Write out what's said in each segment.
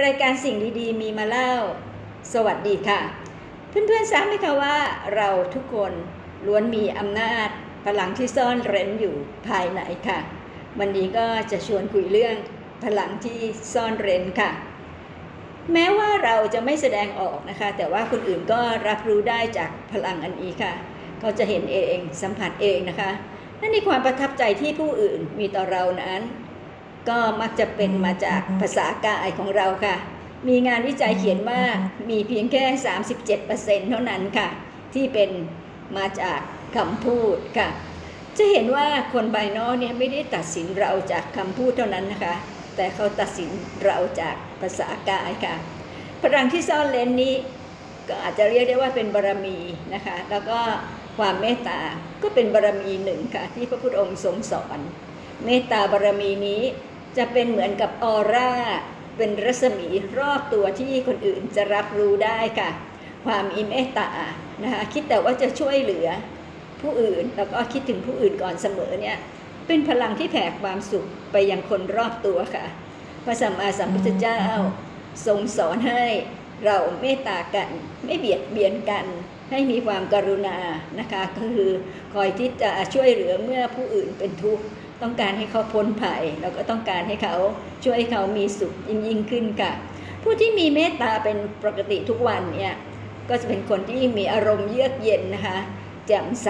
รายการสิ่งดีๆ มีมาเล่า สวัสดีค่ะ เพื่อนๆทราบไหมคะว่า เราทุกคนล้วนมีอำนาจพลังที่ซ่อนเร้นอยู่ภายในค่ะ วันนี้ก็จะชวนคุยเรื่องพลังที่ซ่อนเร้นค่ะ แม้ว่าเราจะไม่แสดงออกนะคะ แต่ว่าคนอื่นก็รับรู้ได้จากพลังอันนี้ค่ะเขาจะเห็นเองสัมผัสเองนะคะนั่นในความประทับใจที่ผู้อื่นมีต่อเรานั้น ก็มักจะเป็นมาจากภาษากายของเราค่ะ มีงานวิจัยเขียนว่ามีเพียงแค่ 37%เท่านั้นค่ะ ที่เป็นมาจากคำพูดค่ะ จะเห็นว่าคนภายนอกเนี่ยไม่ได้ตัดสินเราจากคำพูดเท่านั้นนะคะ แต่เขาตัดสินเราจากภาษากายค่ะ พลังที่ซ่อนเร้นนี้ก็อาจจะเรียกได้ว่าเป็นบารมีนะคะ แล้วก็ความเมตตาก็เป็นบารมีหนึ่งค่ะ ที่พระพุทธองค์ทรงสอน เมตตาบารมีนี้ จะเป็นเหมือนกับออร่า เป็นรัศมีรอบตัวที่คนอื่นจะรับรู้ได้ค่ะ ความมีเมตตานะคะคิดแต่ว่าจะช่วยเหลือผู้อื่น แล้วก็คิดถึงผู้อื่นก่อนเสมอเนี่ยเป็นพลังที่แผ่ความสุขไปยังคนรอบตัวค่ะ พระสัมมาสัมพุทธเจ้าทรงสอนให้เราเมตตากัน ไม่เบียดเบียนกันให้มีความกรุณานะคะก็คือคอยที่จะช่วยเหลือเมื่อผู้อื่นเป็นทุกข์ ต้องการให้เขาพ้นภัยแล้วก็ต้องการให้เขาช่วยให้เขามีสุขยิ่งยิ่งขึ้นค่ะ ผู้ที่มีเมตตาเป็นปกติทุกวันเนี่ยก็จะเป็นคนที่มีอารมณ์เยือกเย็นนะคะแจ่มใส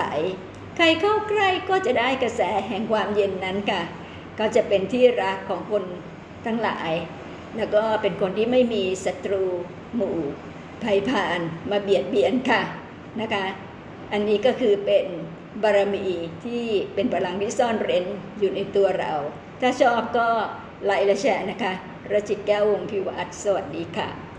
ใครเข้าใกล้ก็จะได้กระแสแห่งความเย็นนั้นค่ะ ก็จะเป็นที่รักของคนทั้งหลาย แล้วก็เป็นคนที่ไม่มีศัตรูหมู่ภัยผ่านมาเบียดเบียนค่ะนะคะ อันนี้ก็คือเป็น บารมีที่เป็นพลังที่ซ่อนเร้นอยู่ในตัวเรา ถ้าชอบก็ไลค์และแชร์นะคะรจิตแก้ววงพิวัตรสวัสดีค่ะ